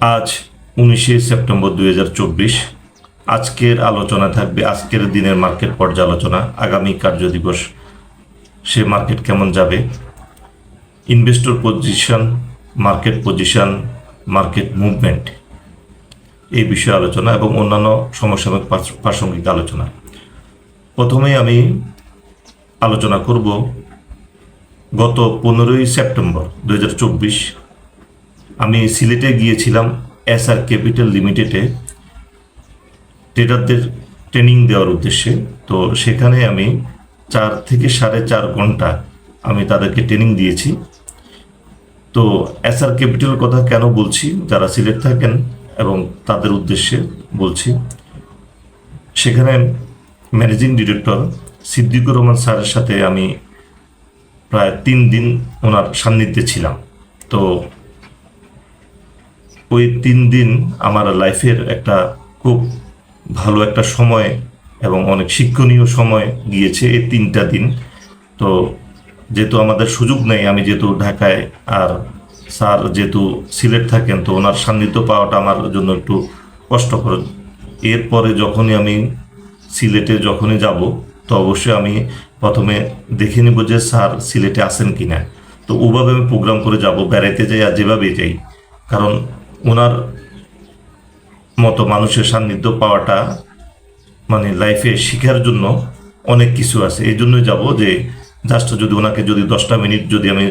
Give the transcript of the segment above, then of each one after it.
আজ উনিশে সেপ্টেম্বর দুই হাজার চব্বিশ। আজকের আলোচনা থাকবে আজকের দিনের মার্কেট পর্যালোচনা, আগামী কার্য দিবস, সে মার্কেট কেমন যাবে? Investor position, market position, market movement এই বিষয়ে আলোচনা এবং অন্যান্য সমসাময়িক প্রাস- প্রাসঙ্গিক আলোচনা। প্রথমেই আমি আলোচনা করব গত পনেরোই সেপ্টেম্বর দু হাজার চব্বিশ আমি সিলেটে গিয়েছিলাম এস আর ক্যাপিটাল লিমিটেডে। ট্রেডারদের ট্রেনিং দেওয়ার উদ্দেশ্যে। তো সেখানে আমি চার থেকে সাড়ে চার ঘণ্টা আমি তাদেরকে ট্রেনিং দিয়েছি। তো এস আর ক্যাপিটাল কথা কেন বলছি? যারা সিলেট থাকেন এবং তাদের উদ্দেশ্যে বলছি। সেখানে ম্যানেজিং ডিরেক্টর সিদ্দিকুর রহমান স্যারের সাথে আমি প্রায় তিন দিন ওনার সান্নিধ্যে ছিলাম। তো ওই তিন দিন আমার লাইফের একটা খুব ভালো একটা সময় এবং অনেক শিক্ষণীয় সময় গিয়েছে এই তিনটা দিন। তো যেহেতু আমাদের সুযোগ নেই, আমি যেহেতু ঢাকায় আর স্যার যেহেতু সিলেট থাকেন, তো ওনার সান্নিধ্য পাওয়াটা আমার জন্য একটু কষ্টকর। এরপরে যখনই আমি সিলেটে যখনই যাব, তো অবশ্যই আমি প্রথমে দেখে নেব যে স্যার সিলেটে আসেন কি না তো ওভাবে আমি প্রোগ্রাম করে যাব, বেড়াইতে যাই আর যেভাবে যাই। কারণ ওনার মতো মানুষের সান্নিধ্য পাওয়াটা মানে লাইফে শেখার জন্য অনেক কিছু আছে। এই জন্যই যাব যে জাস্ট যদি ওনাকে যদি দশটা মিনিট যদি আমি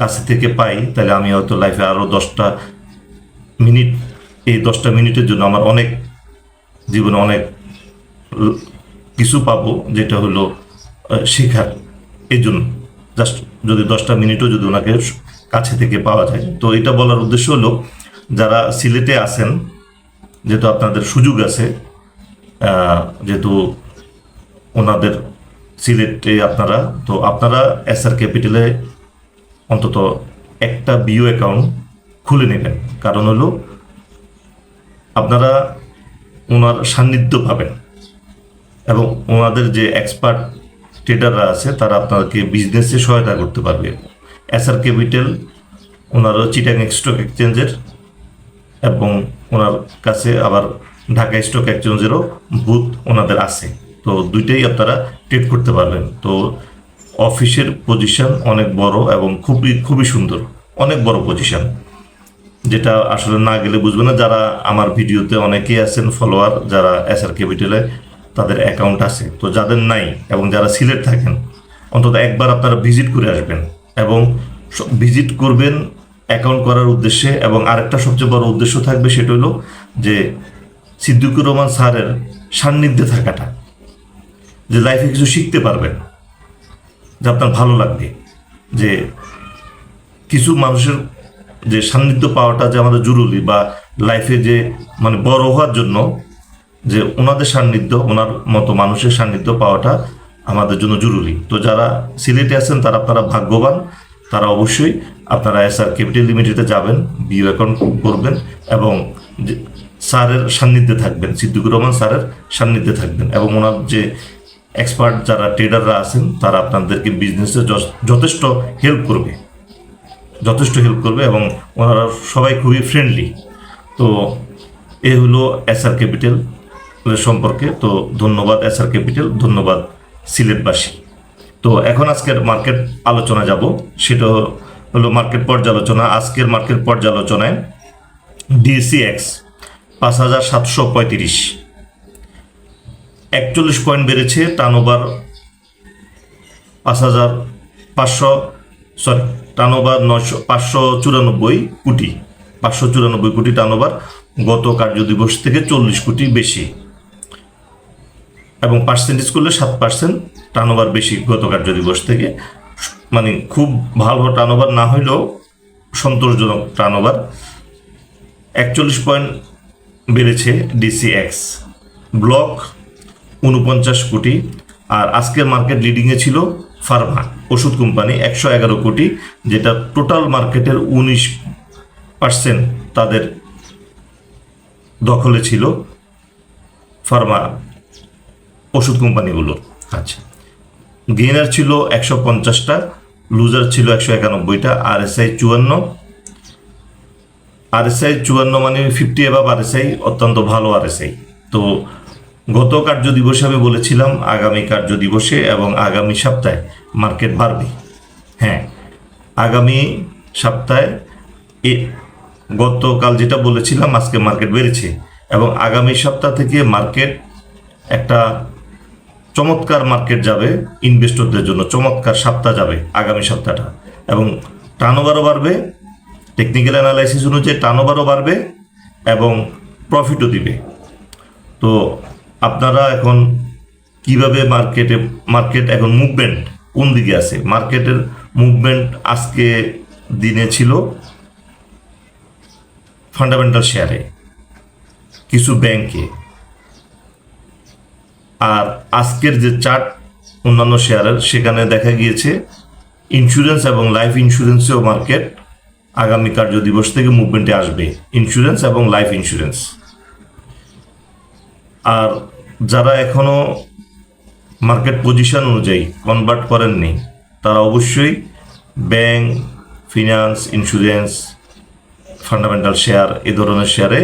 কাছে থেকে পাই, তাহলে আমি হয়তো লাইফে আরও দশটা মিনিট এই দশটা মিনিটের জন্য আমার অনেক জীবনে অনেক কিছু পাবো, যেটা হলো শেখার। এই জন্য জাস্ট যদি দশটা মিনিটও যদি ওনাকে কাছে থেকে পাওয়া যায়। তো এটা বলার উদ্দেশ্য হলো, যারা সিলেটে আছেন, যেহেতু আপনাদের সুযোগ আছে যেহেতু ওনাদের সিলেটে আপনারা, তো আপনারা এস আর ক্যাপিটালে অন্তত একটা বিও অ্যাকাউন্ট খুলে নেবেন। কারণ হলো, আপনারা ওনার সান্নিধ্য পাবেন। এবং ওনাদের যে এক্সপার্ট ট্রেডাররা আছে, তারা আপনাকে বিজনেসে সহায়তা করতে পারবে। এস আর ক্যাপিটাল ওনারও চিটাং স্টক এক্সচেঞ্জের এবং ওনার কাছে আবার ঢাকা স্টক এক্সচেঞ্জেরও বুথ ওনাদের আছে। তো দুইটাই আপনারা ট্রেড করতে পারবেন। তো অফিসের পজিশন অনেক বড় এবং খুবই খুবই সুন্দর। অনেক বড় পজিশন যেটা আসলে না গেলে বুঝবে না, যারা আমার ভিডিওতে অনেকেই আছেন ফলোয়ার যারা এস আর ক্যাপিটালে তাদের অ্যাকাউন্ট আছে। তো যাদের নাই এবং যারা সিলেট থাকেন, অন্তত একবার আপনারা ভিজিট করে আসবেন। এবং ভিজিট করবেন অ্যাকাউন্ট করার উদ্দেশ্যে এবং আরেকটা সবচেয়ে বড় উদ্দেশ্য থাকবে সেটা হলো যে সিদ্দিকুর রহমান স্যারের সান্নিধ্যে থাকাটা, যে লাইফে কিছু শিখতে পারবেন, যে আপনার ভালো লাগবে, যে কিছু মানুষের যে সান্নিধ্য পাওয়াটা যে আমাদের জরুরি বা লাইফে যে মানে বড় হওয়ার জন্য যে ওনাদের সান্নিধ্য, ওনার মতো মানুষের সান্নিধ্য পাওয়াটা আমাদের জন্য জরুরি। তো যারা সিলেটে আছেন, তারা আপনারা ভাগ্যবান। তারা অবশ্যই আপনারা এস আর ক্যাপিটাল লিমিটেডে যাবেন বিও অ্যাকাউন্ট করবেন এবং স্যারের সান্নিধ্যে থাকবেন, সিদ্দিকুর রহমান স্যারের সান্নিধ্যে থাকবেন এবং ওনার যে এক্সপার্ট যারা ট্রেডাররা আছেন, তারা আপনাদেরকে বিজনেসে যথেষ্ট হেল্প করবে। যথেষ্ট হেল্প করবে এবং ওনারা সবাই খুবই ফ্রেন্ডলি। তো এ হলো এস আর ক্যাপিটাল সম্পর্কে। তো ধন্যবাদ এস আর ক্যাপিটাল, ধন্যবাদ সিলেটবাসী। তো এখন আজকের মার্কেট আলোচনা যাব। সেটা হলো মার্কেট পর্যালোচনা, আজকের মার্কেট পর্যালোচনায় ডিসিএক্স পাঁচ হাজার সাতশো পঁয়ত্রিশ। একচল্লিশ পয়েন্ট বেড়েছে টার্নওভার পাঁচ হাজার পাঁচশো, সরি টার্নওভার নয়শো, পাঁচশো চুরানব্বই কোটি। পাঁচশো চুরানব্বই কোটি টার্নওভার গত কার্য দিবস থেকে চল্লিশ কোটি বেশি। এবং পার্সেন্টেজ করলে সাত পার্সেন্ট টার্নওভার বেশি গত কার্য দিবস থেকে। মানে খুব ভালো টার্নওভার না হইলেও সন্তোষজনক টার্নওভার একচল্লিশ পয়েন্ট বেড়েছে ডিসিএক্স ব্লক উনপঞ্চাশ কোটি। আর আজকের মার্কেট লিডিংয়ে ছিল ফার্মা ওষুধ কোম্পানি একশো এগারো কোটি, যেটা টোটাল মার্কেটের উনিশ পার্সেন্ট তাদের দখলে ছিল ফার্মা ওষুধ কোম্পানিগুলো। আচ্ছা। গেইনার ছিল একশো পঞ্চাশটা, লুজার ছিল একশো একানব্বইটা, আর এস আই চুয়ান্ন। আর এস আই চুয়ান্ন মানে ফিফটি এভাব আর এস আই, অত্যন্ত ভালো আর এস আই। তো গত কার্য দিবসে আমি বলেছিলাম, আগামী কার্য দিবসে এবং আগামী সপ্তাহে মার্কেট বাড়বে। হ্যাঁ আগামী সপ্তাহে এ গতকাল যেটা বলেছিলাম, আজকে মার্কেট বেড়েছে এবং আগামী সপ্তাহ থেকে মার্কেট একটা চমৎকার মার্কেট যাবে ইনভেস্টরদের জন্য, চমৎকার সপ্তাহ যাবে আগামী সপ্তাহটা। এবং টার্নওভারও বাড়বে টেকনিক্যাল অ্যানালাইসিস অনুযায়ী টার্নওভারও বাড়বে এবং প্রফিটও দিবে। তো আপনারা এখন কীভাবে মার্কেটে মার্কেট এখন মুভমেন্ট কোন দিকে আছে? মার্কেটের মুভমেন্ট আজকে দিনে ছিল ফান্ডামেন্টাল শেয়ারে কিছু ব্যাংকে আর আজকের যে চার্ট অন্যান্য শেয়ারের, সেখানে দেখা গিয়েছে ইন্স্যুরেন্স এবং লাইফ ইন্স্যুরেন্সেও মার্কেট আগামী কার্য দিবস থেকে মুভমেন্টে আসবে। ইন্স্যুরেন্স এবং লাইফ ইন্স্যুরেন্স আর যারা এখনও মার্কেট পজিশন অনুযায়ী কনভার্ট করেননি, তারা অবশ্যই bank finance insurance fundamental share এ ধরনের শেয়ারে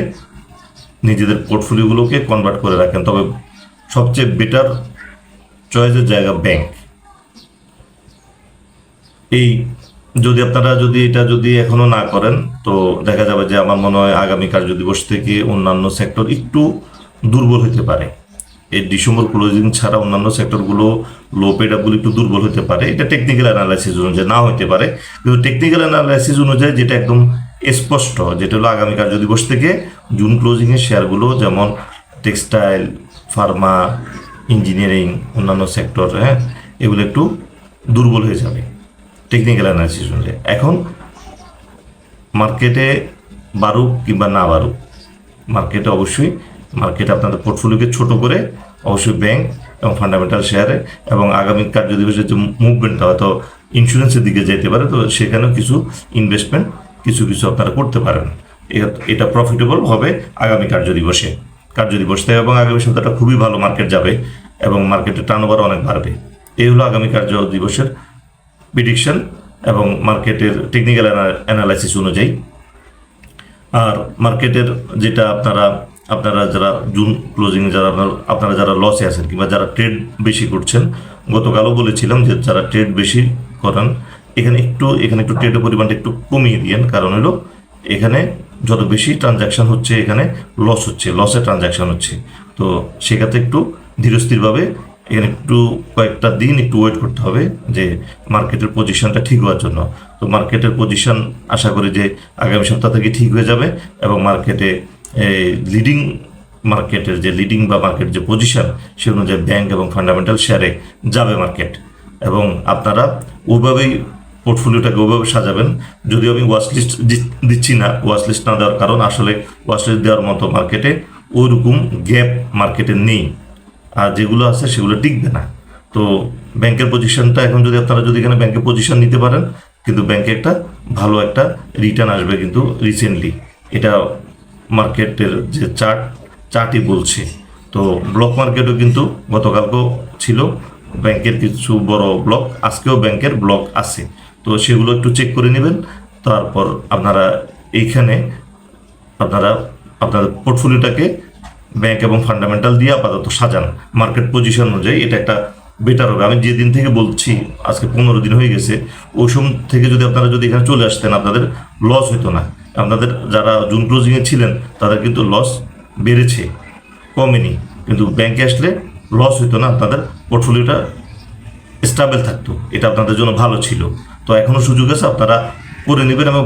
নিজেদের পোর্টফোলিওগুলোকে কনভার্ট করে রাখেন। তবে সবচেয়ে বেটার চয়েসের জায়গা ব্যাংক এই যদি আপনারা যদি এটা যদি এখনও না করেন, তো দেখা যাবে যে আমার মনে হয় আগামী কার্য দিবস থেকে অন্যান্য সেক্টর একটু দুর্বল হতে পারে। এই ডিসেম্বর ক্লোজিং ছাড়া অন্যান্য সেক্টরগুলো লো পেডাগুলো একটু দুর্বল হতে পারে। এটা টেকনিক্যাল অ্যানালাইসিস অনুযায়ী না হতে পারে, কিন্তু টেকনিক্যাল অ্যানালাইসিস অনুযায়ী যেটা একদম স্পষ্ট, যেটা হলো আগামী কার্য দিবস থেকে জুন ক্লোজিংয়ের শেয়ারগুলো যেমন টেক্সটাইল ফার্মা ইঞ্জিনিয়ারিং অন্যান্য সেক্টর হ্যাঁ এগুলো একটু দুর্বল হয়ে যাবে টেকনিক্যাল অ্যানালিসিস অনুযায়ী এখন মার্কেটে বাড়ুক কিংবা না বাড়ুক মার্কেটে অবশ্যই মার্কেটে আপনাদের পোর্টফোলিওকে ছোট করে অবশ্যই ব্যাংক এবং ফান্ডামেন্টাল শেয়ারে এবং আগামী কার্য দিবসের যে মুভমেন্টটা হয়তো ইন্স্যুরেন্সের দিকে যেতে পারে, তো সেখানেও কিছু ইনভেস্টমেন্ট কিছু কিছু আপনারা করতে পারেন। এটা প্রফিটেবল হবে আগামী কার্য দিবসে কার্য দিবস থেকে এবং আগামী সপ্তাহটা খুবই ভালো মার্কেট যাবে এবং মার্কেটের টার্নওভার অনেক বাড়বে। এই হলো আগামী কার্য দিবসের প্রিডিকশন এবং মার্কেটের টেকনিক্যাল অ্যানালাইসিস অনুযায়ী। আর মার্কেটের যেটা আপনারা আপনারা যারা জুন ক্লোজিং যারা আপনার, আপনারা যারা লসে আছেন কিংবা যারা ট্রেড বেশি করছেন, গতকালও বলেছিলাম যে যারা ট্রেড বেশি করেন, এখানে একটু এখানে একটু ট্রেডের পরিমাণটা একটু কমিয়ে দিয়েন। কারণ হলো এখানে যত বেশি ট্রানজাকশন হচ্ছে এখানে লস হচ্ছে লসে ট্রানজাকশন হচ্ছে। তো সেক্ষেত্রে একটু ধীরস্থিরভাবে এখানে একটু কয়েকটা দিন একটু ওয়েট করতে হবে যে মার্কেটের পজিশনটা ঠিক হওয়ার জন্য। তো মার্কেটের পজিশন আশা করি যে আগামী সপ্তাহ থেকে ঠিক হয়ে যাবে এবং মার্কেটে লিডিং মার্কেটের যে লিডিং বা মার্কেট যে পজিশন সে অনুযায়ী ব্যাংক এবং ফান্ডামেন্টাল শেয়ারে যাবে মার্কেট এবং আপনারা ওইভাবেই পোর্টফোলিওটাকে ওইভাবে সাজাবেন। যদিও আমি ওয়াচ লিস্ট দিচ্ছি না ওয়াচ লিস্ট না দেওয়ার কারণ আসলে ওয়াচ লিস্ট দেওয়ার মতো মার্কেটে ওইরকম গ্যাপ মার্কেটে নেই। আর যেগুলো আছে সেগুলো টিকবে না। তো ব্যাংকের পজিশনটা এখন যদি আপনারা যদি এখানে ব্যাংকের পজিশন নিতে পারেন, কিন্তু ব্যাংকে একটা ভালো একটা রিটার্ন আসবে কিন্তু রিসেন্টলি এটা মার্কেটের যে চার্ট, চার্টই বলছে। তো ব্লক মার্কেটও কিন্তু গতকালকেও ছিল, ব্যাংকের কিছু বড় ব্লক আজকেও ব্যাংকের ব্লক আছে। তো সেগুলো একটু চেক করে নেবেন। তারপর আপনারা এইখানে আপনারা আপনাদের পোর্টফোলিওটাকে ব্যাংক এবং ফান্ডামেন্টাল দিয়ে আপাতত সাজান। মার্কেট পজিশন অনুযায়ী এটা একটা বেটার হবে। আমি যেদিন থেকে বলছি, আজকে পনেরো দিন হয়ে গেছে, ওই সময় থেকে যদি আপনারা যদি এখানে চলে আসতেন, আপনাদের লস হতো না। আপনাদের যারা জুন ক্লোজিংয়ে ছিলেন, তাদের কিন্তু লস বেড়েছে, কমেনি। কিন্তু ব্যাংকে আসলে লস হতো না, আপনাদের পোর্টফোলিওটা স্টেবল থাকতো। এটা আপনাদের জন্য ভালো ছিল। তো এখনও সুযোগ আছে, আপনারা করে নেবেন এবং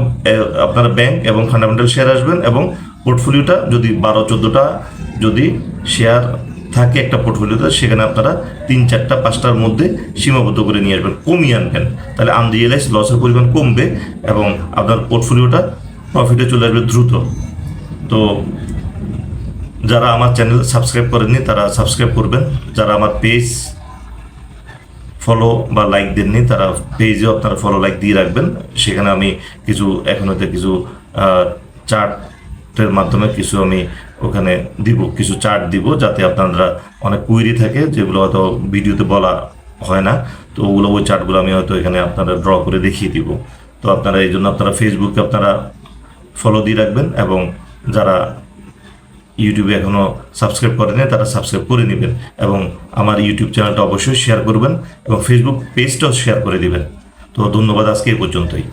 আপনারা ব্যাংক এবং ফান্ডামেন্টাল শেয়ার আসবেন এবং পোর্টফোলিওটা যদি বারো, চোদ্দোটা যদি শেয়ার থাকে একটা পোর্টফোলিওতে সেখানে আপনারা তিন, চারটা, পাঁচটার মধ্যে সীমাবদ্ধ করে নিয়ে আসবেন, কমিয়ে আনবেন। তাহলে আনরিয়েলাইজ লসের পরিমাণ কমবে এবং আপনার পোর্টফোলিওটা প্রফিটে চলে আসবে দ্রুত। তো যারা আমার চ্যানেল সাবস্ক্রাইব করেননি, তারা সাবস্ক্রাইব করবেন। যারা আমার পেজ ফলো বা লাইক দেননি, তারা পেজেও আপনারা ফলো লাইক দিয়ে রাখবেন। সেখানে আমি কিছু, এখন হতে কিছু চার্টের মাধ্যমে কিছু আমি ওখানে দিব, কিছু চার্ট দিব, যাতে আপনারা অনেক কুইরি থাকে, যেগুলো হয়তো ভিডিওতে বলা হয় না। তো ওগুলো, ওই চার্টগুলো আমি হয়তো এখানে আপনারা ড্র করে দেখিয়ে দিব। তো আপনারা এই জন্য আপনারা ফেসবুকে আপনারা ফলো দিয়ে রাখবেন, এবং যারা ইউটিউবে এখনও সাবস্ক্রাইব করেনি তারা সাবস্ক্রাইব করে নেবেন এবং আমার ইউটিউব চ্যানেলটা অবশ্যই শেয়ার করবেন এবং ফেসবুক পেজটাও শেয়ার করে দেবেন। তো ধন্যবাদ আজকে এই পর্যন্তই।